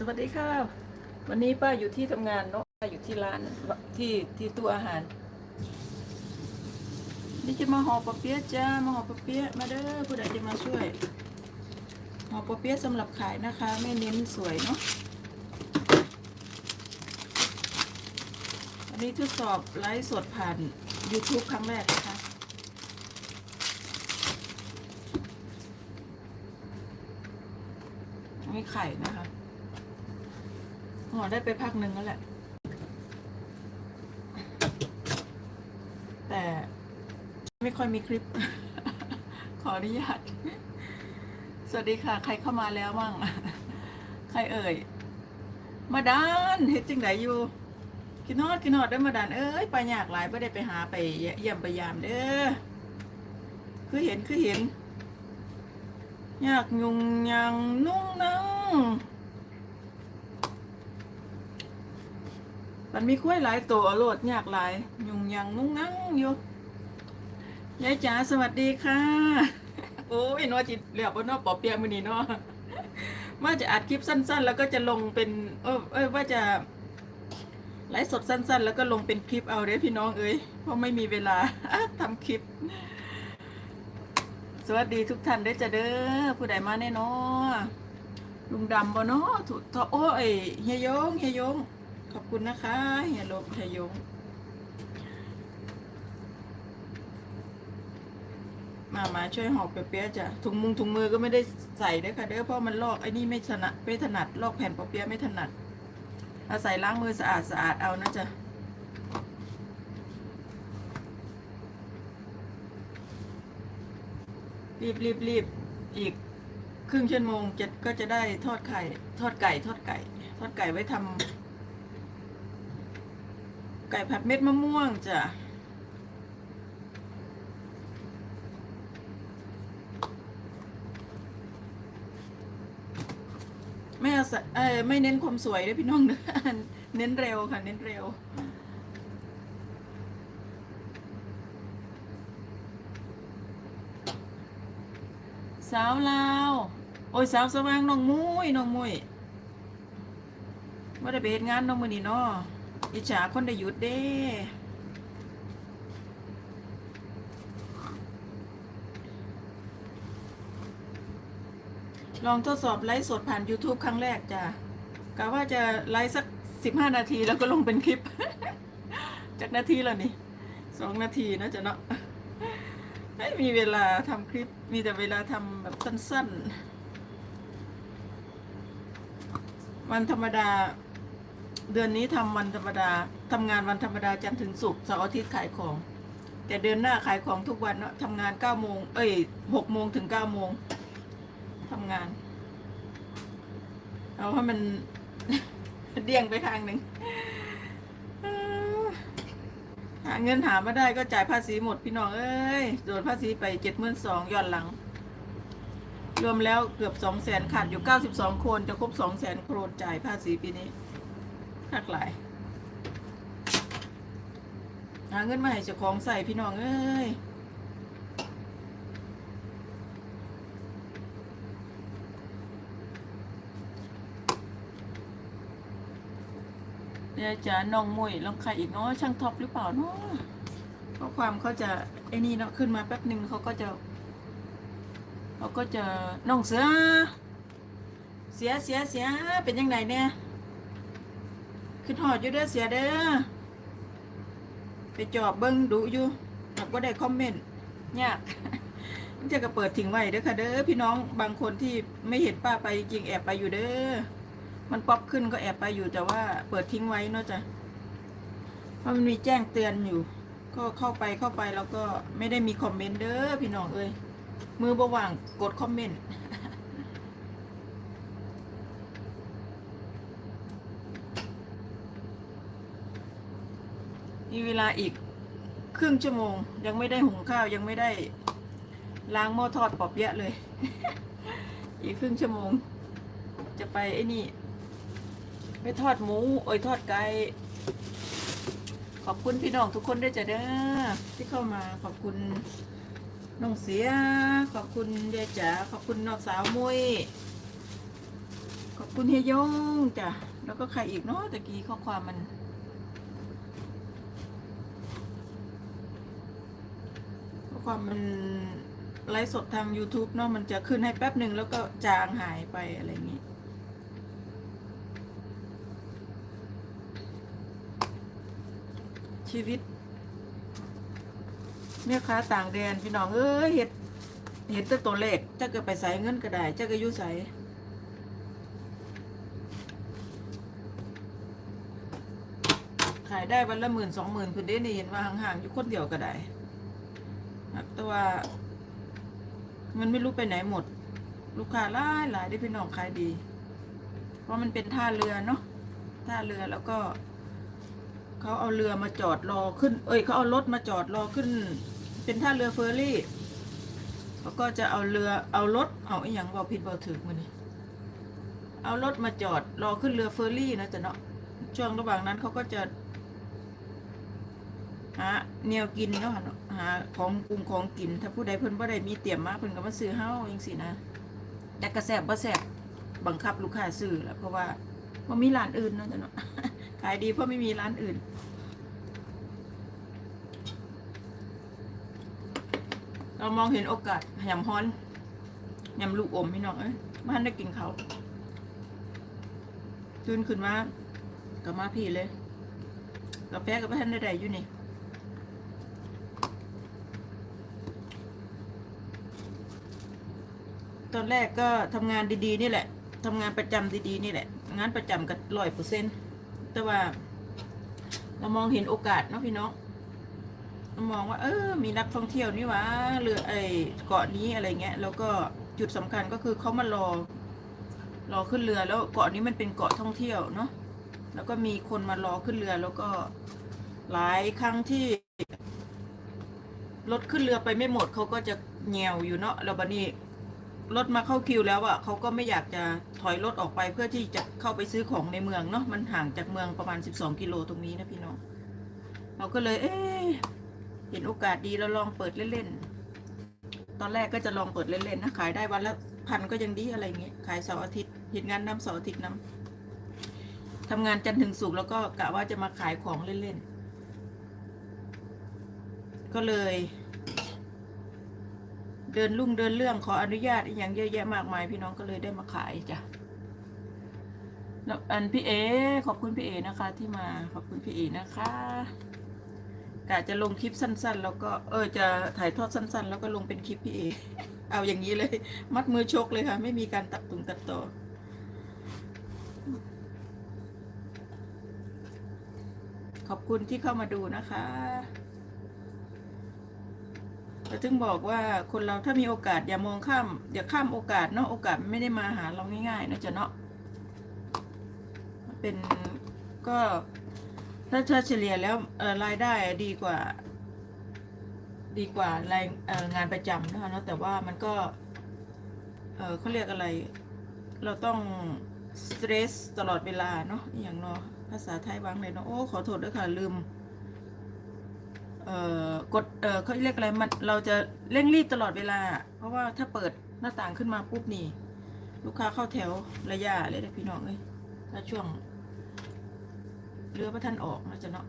สวัสดีค่ะ วันนี้ป้าอยู่ที่ทำงานเนาะป้าอยู่ที่ร้านที่ที่ตู้อาหาร นี่จะมาห่อปะเปี๊ยะจ้ามาห่อปะเปี๊ยะมาเด้อผู้ใดจะมาช่วยห่อปะเปี๊ยะสำหรับขายนะคะ ไม่เน้นสวยเนาะอันนี้ทดสอบไลฟ์สดผ่าน YouTube ครั้งแรกนะคะไมีไข่นะคะ ห่อได้ไปพักหนึ่งแล้วแหละ แต่ไม่ค่อยมีคลิป ขออนุญาต สวัสดีค่ะ ใครเข้ามาแล้วมั่งใครเอ่ย มาดานเฮ็ดจังไดอยู่กินนอดกินนอดได้มาดานเอ้ยไปยากหลายไม่ได้ไปหาไปเยี่ยมไปยามเด้อคือเห็นคือเห็น ยากยุงยังนุ่งนั่ง มันมีคุ้ยหลายตัวเอาโลดยากหลาย ยุงยังนุ่งนังอยู่ยายจ๋าสวัสดีค่ะ โอ้ยนอจิตเหลียบเนอปอเปียมือนี้นาะว่าจะอัดคลิปสั้น ๆ แล้วก็จะลงเป็นเออเออว่าจะไลฟ์สดสั้น ๆ แล้วก็ลงเป็นคลิปเอาเด้พี่น้องเอ้ยเพราะไม่มีเวลาทำคลิป สวัสดีทุกท่านได้จะเด้อผู้ใดมาแน่นอลุงดำบ่เนาะถูกทอโอ้ยเฮยยงเฮียยง ขอบคุณนะคะเฮียลบเฮยยงมามาช่วยหอกเปี๊ยะจ้ะถุงมุงถุงมือก็ไม่ได้ใส่ด้อค่ะเด้อเพราะมันลอกไอ้นี่ไม่ถนัดไม่ถนัดลอกแผ่นเปี๊ยะไม่ถนัด อาศัยล้างมือสะอาดสะอาดเอานะจ๊ะรีบรีบรีบอีกครึ่งชั่วโมงจะก็จะได้ทอดไข่ ทอดไก่ ทอดไก่ ทอดไก่ไว้ทำ ไก่ผัดเม็ดมะม่วงจ้ะไม่เอาใส่เอ้ยไม่เน้นความสวยด้วยพี่น้องเนะเน้นเร็วค่ะ เน้นเร็ว สาวลาว โอ้ยสาวสว่างน้องมุ้ยน้องมุ้ยว่าได้ไปเฮ็ดงานน้องมือนี่เนาะ อิจฉาคนได้หยุดเด้ลองทดสอบไลฟ์สดผ่าน YouTube ครั้งแรกจ้ะกะว่าจะไลฟ์สักสิบห้านาทีแล้วก็ลงเป็นคลิป จากนาทีแล้วนี่สองนาทีนะจ๊ะเนาะไม่มีเวลาทำคลิป มีแต่เวลาทำแบบสั้นๆ วันธรรมดา เดือนนี้ทำวันธรรมดาทำงานวันธรรมดาจันทร์ถึงศุกร์เสาร์อาทิตย์ขายของ แต่เดือนหน้าขายของทุกวันเนาะทำงานเก้าโมงเอ้ยหกโมงถึงเก้าโมงทำงาน เอาให้มันเดี่ยงไปข้างหนึ่งหาเงินหามาได้ก็จ่ายภาษีหมดพี่น้องเอ้ยโดนภาษีไปเจ็ดหมื่นสองย้อนหลัง รวมแล้วเกือบสองแสนขาดอยู่เก้าสิบสองคนจะครบสองแสนโครนจ่ายภาษีปีนี้ หักหลายหาเงินมาให้เจ้าของใส่พี่น้องเอ้ยเนี่ยวจะน้องมุยลองใครอีกเนาะช่างท็อปหรือเปล่าเนาะข้อความเขาจะไอ้นี่เนาะขึ้นมาแป๊บหนึ่งเขาก็จะเขาก็จะน้องเสือ เสียเสียเสียเป็นยังไงเนี่ย ขึ้นหอดอยู่เด้อเสียเด้อไปจอบเบิ้งดูอยู่แต่ก็ได้คอมเมนต์ยากจะก็เปิดทิ้งไว้เด้อค่ะเด้อพี่น้องบางคนที่ไม่เห็นป้าไปจริงแอบไปอยู่เด้อมันป๊อปขึ้นก็แอบไปอยู่แต่ว่าเปิดทิ้งไว้เนอะจ๊ะเพราะมันมีแจ้งเตือนอยู่ ก็เข้าไปเข้าไปแล้วก็ไม่ได้มีคอมเมนต์เด้อพี่น้องเอ้ยมือบว่างกดคอมเมนต์ มีเวลาอีกครึ่งชั่วโมง ยังไม่ได้หุงข้าวยังไม่ได้ล้างหม้อทอดปอบเยะเลย อีกครึ่งชั่วโมง จะไปไอ้นี่ ไปทอดหมูเอ้ยทอดไก่ขอบคุณพี่น้องทุกคนด้วยจ้ะเด้อที่เข้ามาขอบคุณน้องเสีย ขอบคุณยายจ๋าขอบคุณน้องสาวมุยขอบคุณเฮยยงจ้ะแล้วก็ใครอีกเนาะตะกี้ข้อความมัน ข้อ ความมันไลฟ์สดทาง YouTube เนาะมันจะขึ้นให้แป๊บหนึ่งแล้วก็จางหายไปอะไรอย่างงี้ชีวิตแม่ค้าต่างแดนพี่น้องเอ้ยเห็ดเห็ดแต่ตัวเลขจะก็ไปใส่เงินก็ได้จะก็ยุ่ใส่ขายได้วันละหมื่นสองหมื่นคุณได้นี่เห็นว่าห่างๆอยู่คนเดียวก็ได้ แต่ว่า มันไม่รู้ไปไหนหมด ลูกค้าหลายหลายได้พี่น้องขายดี เพราะมันเป็นท่าเรือเนาะท่าเรือแล้วก็เขาเอาเรือมาจอดรอขึ้น เอ้ยเขาเอารถมาจอดรอขึ้น เป็นท่าเรือเฟอร์รี่เขาก็จะเอาเรือเอารถเอาอ้หยังบอกผิดบอกถึกมันนี่เอารถมาจอดรอขึ้นเรือเฟอร์รี่นะจ๊ะเนาะช่วงระหว่างนั้นเขาก็จะหาแนวกินเนาะเนาะ หาของกลุ่มของกิน ถ้าผู้ใดเพิ่นบ่ได้มีเตรียมมาเพิ่นก็มาซื้อเฮาจังซี่นะแต่กระแสบบ่แสบบังคับลูกค้าซื้อแหละเพราะว่าบ่มีร้านอื่นเนาะจ๊ะเนาะขายดีเพราะไม่มีร้านอื่นเรามองเห็นโอกาสยำฮ้อนยำลูกอมพี่น้องเอ้ยบ้านได้กินเขาตื่นขึ้นมากับมาพี่เลยกาแฟกับท่านได้อยู่นี่ ตอนแรกก็ทำงานดีๆ นี่แหละทำงานประจำดีๆ นี่แหละ งานประจำกับร้อยเปอร์เซ็นต์แต่ว่า เรามองเห็นโอกาสเนาะพี่น้องเรามองว่า เออ มีนักท่องเที่ยวนี่วะเรือไอเกาะนี้อะไรเงี้ย แล้วก็จุดสำคัญก็คือเขามารอ รอขึ้นเรือแล้วเกาะนี้มันเป็นเกาะท่องเที่ยวเนาะ แล้วก็มีคนมารอขึ้นเรือแล้วก็หลายครั้งที่รถขึ้นเรือไปไม่หมดเขาก็จะแงวอยู่เนาะแล้วบัดนี้ รถมาเข้าคิวแล้วอะเขาก็ไม่อยากจะถอยรถออกไปเพื่อที่จะเข้าไปซื้อของในเมืองเนาะมันห่างจากเมืองประมาณ 12 กิโลตรงนี้นะพี่น้องเราก็เลย เอ๊เห็นโอกาสดีเราลองเปิดเล่นๆตอนแรกก็จะลองเปิดเล่นๆนะขายได้วันละพันก็ยังดีอะไรเงี้ยขายเสาร์อาทิตย์เห็นงานน้ำเสาร์อาทิตย์น้ำทำงานจันทร์ถึงศุกร์แล้วก็กะว่าจะมาขายของเล่นๆก็เลย เดินลุ่งเดินเรื่องขออนุญาตอย่างเยอะแยะมากมาย พี่น้องก็เลยได้มาขายจ้ะแล้วอันพี่เอ ขอบคุณพี่เอนะคะ ที่มาขอบคุณพี่เอนะคะกะจะลงคลิปสั้น ๆ แล้วก็เออจะถ่ายทอดสั้น ๆ แล้วก็ลงเป็นคลิปพี่เอเอาอย่างนี้เลย มัดมือชกเลยค่ะ ไม่มีการตัดตุงตัดต่อขอบคุณที่เข้ามาดูนะคะ เราถึงบอกว่าคนเราถ้ามีโอกาสอย่ามองข้าม อย่าข้ามโอกาสเนาะโอกาสไม่ได้มาหาเราง่ายๆนะจ๊ะเนาะเป็นก็ถ้าเฉลี่ยแล้วรายได้ดีกว่า ดีกว่ารายงานประจำนะคะเนาะแต่ว่ามันก็เออเขาเรียกอะไร เราต้องสเตรสตลอดเวลาเนาะอย่างเนาะภาษาไทยวางเลยเนาะโอ้ขอโทษด้วยค่ะลืม กดเขาเรียกอะไรมันเราจะเร่งรีบตลอดเวลา เพราะว่าถ้าเปิดหน้าต่างขึ้นมาปุ๊บนี่ ลูกค้าเข้าแถวระยะเลยนะพี่น้องเอ้ยถ้าช่วงเรือพระท่านออกนะจ๊ะเนาะ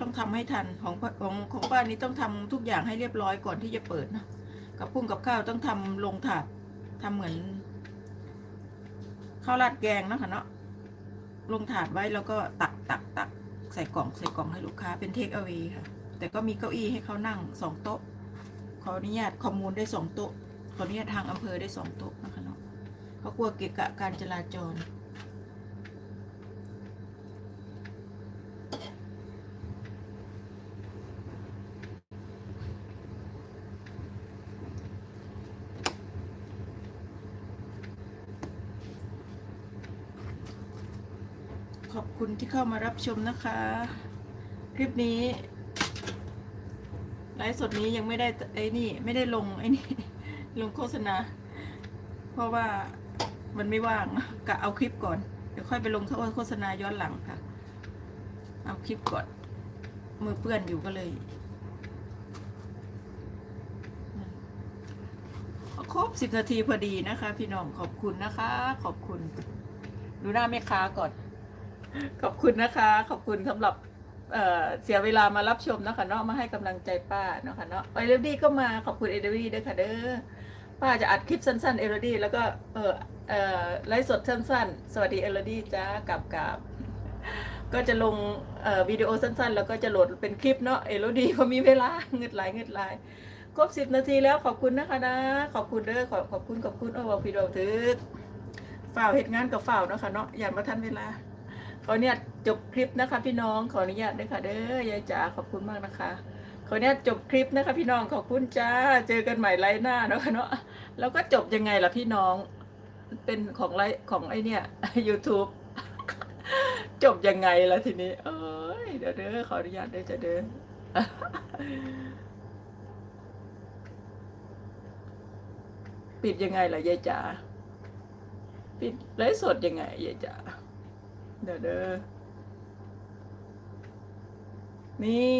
ต้องทำให้ทันของของของบ้านนี้ต้องทำทุกอย่างให้เรียบร้อยก่อนที่จะเปิดนะกับพุ่งกับข้าวต้องทำลงถาดทำเหมือนข้าวราดแกงนะค่ะเนาะลงถาดไว้แล้วก็ตักตักตักใส่กล่องใส่กล่องให้ลูกค้าเป็นเทคเอา a y ค่ะ แต่ก็มีเก้าอี้ให้เขานั่งสองโต๊ะ ขออนุญาตคอมมูนได้สองโต๊ะ ขออนุญาตทางอำเภอได้สองโต๊ะนะคะเนาะเขากลัวเกะกะการจราจร ขอบคุณที่เข้ามารับชมนะคะ คลิปนี้ ไลฟ์สดนี้ยังไม่ได้ไอ้นี่ไม่ได้ลงไอ้นี่ ลงโฆษณา เพราะว่ามันไม่ว่างกะเอาคลิปก่อน เดี๋ยวค่อยไปลงโฆษณาย้อนหลังค่ะ เอาคลิปก่อน มือเปื้อนอยู่ก็เลยครบสิบนาทีพอดีนะคะ พี่น้องขอบคุณนะคะ ขอบคุณ ดูหน้าแม่ค้าก่อน ขอบคุณนะคะ ขอบคุณสำหรับ เเสียเวลามารับชมเนาะคะเนาะมาให้กำลังใจป้าเนาะค่ะเนาะเอเดดี้ก็มาขอบคุณเอเดดี้ด้วยค่ะเด้อป้าจะอัดคลิปสั้นๆเอเดดี้แล้วก็เออเอ่อไลฟ์สดสั้นๆ สวัสดีเอเดดี้จ้ากับกับก็จะลงเอ่อวิดีโอสั้นๆ แล้วก็จะโหลดเป็นคลิปเนาะเอเดดี้พอมีเวลาเงืดไหลเงืดไหลครบสิบนาทีแล้วขอบคุณนะคะนะ ขอบคุณเด้อขอบขอบคุณขอบคุณโอ้บอกพี่ดอกถึกฝ่าวเหตุงานกับฝ่าวเนาะค่ะเนาะอย่ามาทันเวลา ขออนุญาตจบคลิปนะคะพี่น้องขออนุญาตด้วยค่ะ เด้อยายจ๋าขอบคุณมากนะคะขออนุญาตจบคลิปนะคะพี่น้องขอบคุณจ้าเจอกันใหม่ไลฟ์หน้าเนาะคะเนาะแล้วก็จบยังไงล่ะพี่น้อง เป็นของไลฟ์ของไอเนี่ย YouTube จบยังไงล่ะทีนี้ เอ้ยเดี๋ยวเด้อขออนุญาตเด้อจะเด้อปิดยังไงล่ะยายจ๋าปิดไลฟ์สดยังไงยายจ๋า เดี๋ยวเด้อนี่